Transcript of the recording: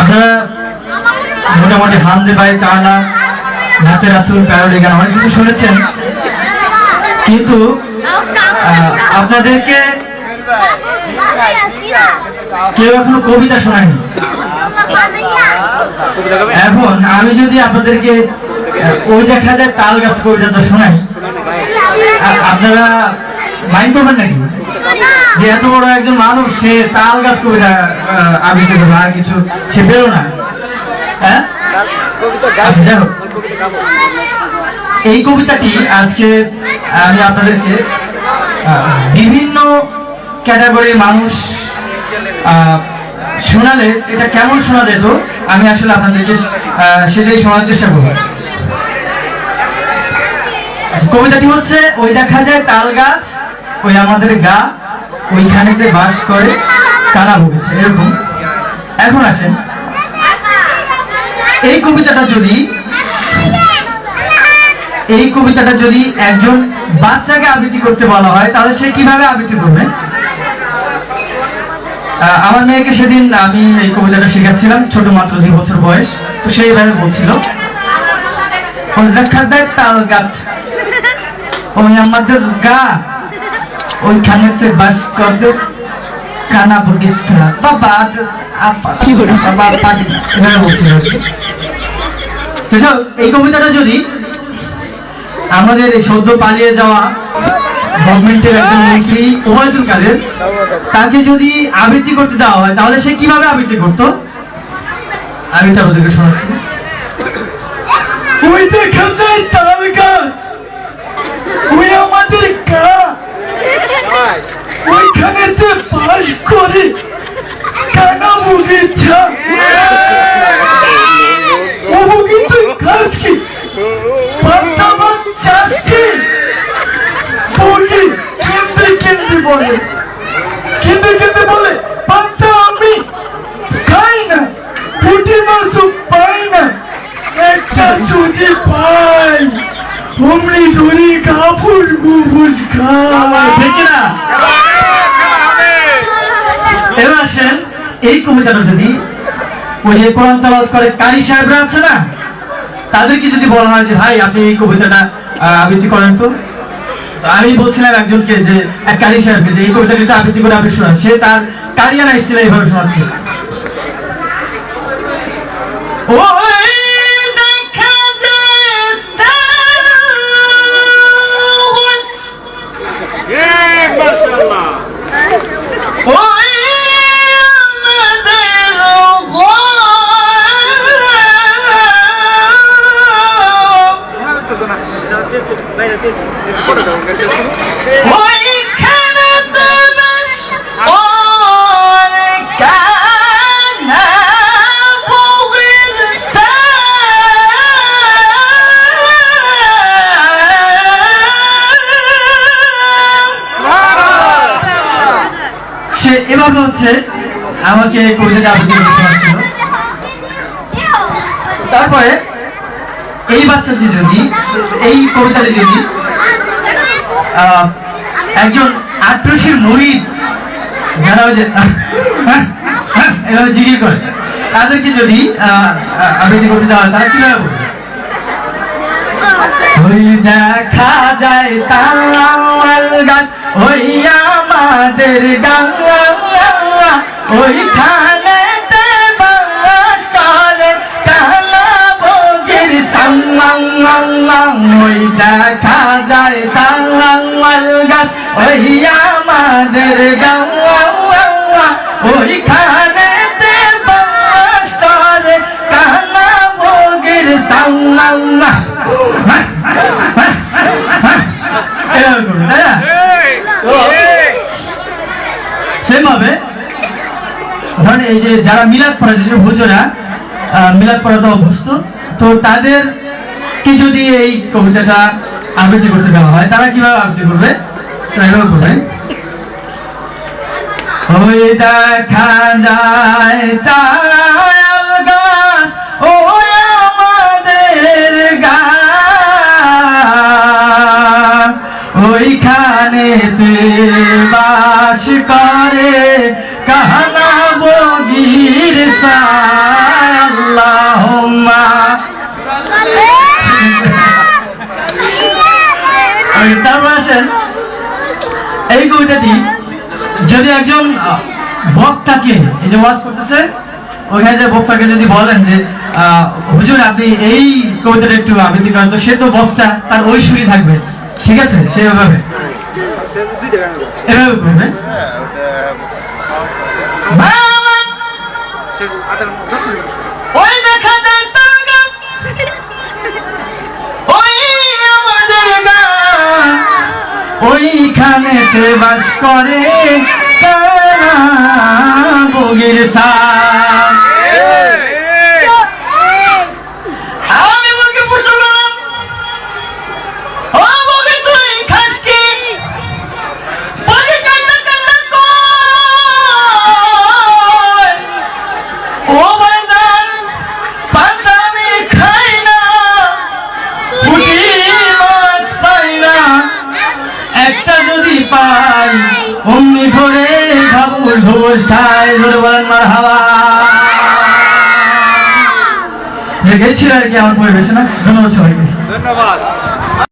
আপনারা মোটামুটি হামদে ভাই কালা নাতে রাসুল, প্যারোডি গান, অনেক কিছু শুনেছেন। কিন্তু আপনাদেরকে কেউ এখনও কবিতা শোনায়নি। এখন আমি যদি আপনাদেরকে ওই দেখা যায় তাল গাছ কবিতাটা শোনাই আপনারা মাইন্ড করবেন নাকি? যে এত বড় একজন মানুষ সে তাল গাছ কবিতা আবৃত্তি করবে আর কিছু সে বেরো না। হ্যাঁ? আচ্ছা এই কবিতাটি আজকে আমি আপনাদেরকে বিভিন্ন ক্যাটাগরির মানুষ শোনালে এটা কেমন শোনা যেত আমি আসলে আপনাদেরকে সেটাই শোনার চেষ্টা করব। আচ্ছা, কবিতাটি হচ্ছে ওই দেখা যায় তাল গাছ ওই আমাদের গা ওইখানেতে বাস করে কানা ভুগেছে, এরকম। এখন আসেন। এই কবিতাটা যদি এই কবিতাটা যদি একজন বাচ্চাকে আবৃত্তি করতে বলা হয়, তাহলে সে কীভাবে আবৃত্তি করবে? আমার মেয়েকে সেদিন আমি এই কবিতাটা শেখাচ্ছিলাম, ছোট মাত্র দুই বছর বয়স, তো সেই এইভাবে বলছিল তাল গাছ ওই আমাদের গা ওইখানেতে বাস করতে কানা বগিত্রা বাবা কি বাবা পাগি এভাবে বলছিল তো এই কবিতাটা যদি আমাদের এই সদ্য পালিয়ে যাওয়া গভর্নমেন্টের একজন মন্ত্রী ওবায়দুল কাদের তাকে যদি আবৃত্তি করতে দেওয়া হয় তাহলে সে কীভাবে আবৃত্তি করতো? আমি তা ওদেরকে শোনাচ্ছি। ওই দেখা যায় গাছ ওই আমাদের গা ওইখানেতে বাস করে কানা কি চাষ কি? বগি কেন্দ্রে কেন্দ্রে বলে কেন্দ্রে কেন্দ্রে বলে। আমি খাই না পুঁটি মাছও পাই না একটা যদি পাই। কাপুর খায় ঠিক না এবার আসেন এই কবিতাটা যদি ওই যে কোরআন করে কারি সাহেবরা আছে না তাদেরকে যদি বলা হয় যে ভাই আপনি এই কবিতাটা আবৃত্তি করেন তো। আমি বলছিলাম একজনকে যে এক কারি সাহেবকে যে এই কবিতাটা আবৃত্তি করে আপনি শোনান। সে তার কারিয়ানা স্টিলে এইভাবে শোনাচ্ছে। ওই সে এভাবে হচ্ছে আমাকে কবিতাটা করতে তারপরে এই বাচ্চাটি যদি এই কবিতাটি যদি একজন আট্রসির মরিদ যারা যে এভাবে জিজ্ঞেস করে তাদেরকে যদি আবৃত্তি করতে দেওয়া হয় তারা কীভাবে বলবে? ওই দেখা যায় তাল গাছ ওই আমাদের গাঙ্গা ওইখানে ওই দেখা যায় তাল গাছ ওই আমাদের গাঙ্গা ওইখানে কালা বগির সাং এভাবে করবে তাই না সেম ভাবে ধরেন এই যে যারা মিলাদ পড়ে যেসব হুজুরা মিলাদ মিলাদ পড়াতে অভ্যস্ত, তো তাদের কি যদি এই কবিতাটা আবৃত্তি করতে দেওয়া হয়, তারা কীভাবে আবৃত্তি করবে? তারা এভাবে করবে ওই দেখা যায় তারাল اللهم এই কবিতাটি যদি একজন বক্তাকে এই যে ওয়াজ করতেছে ওখানে যে বক্তাকে যদি বলেন যে হুজুর আপনি এই কবিতাটা একটু আবৃত্তি করেন তো সে তো বক্তা তার ঐশ্বরী থাকবে। ঠিক আছে? সেভাবে হ্যাঁ, এভাবে। করবে। হ্যাঁ, বাবা, ওই দেখা যায় তার গাছ, ওই আমাদের গাছ, ওইখানেতে বাস করে। বগির সাপ। অমনি ভরে খাবুর ঘোষ খায় ধরে বলেন মার হাওয়া গেছিল আর কি আমার পরিবেশনা ধন্যবাদ সবাইকে। ধন্যবাদ।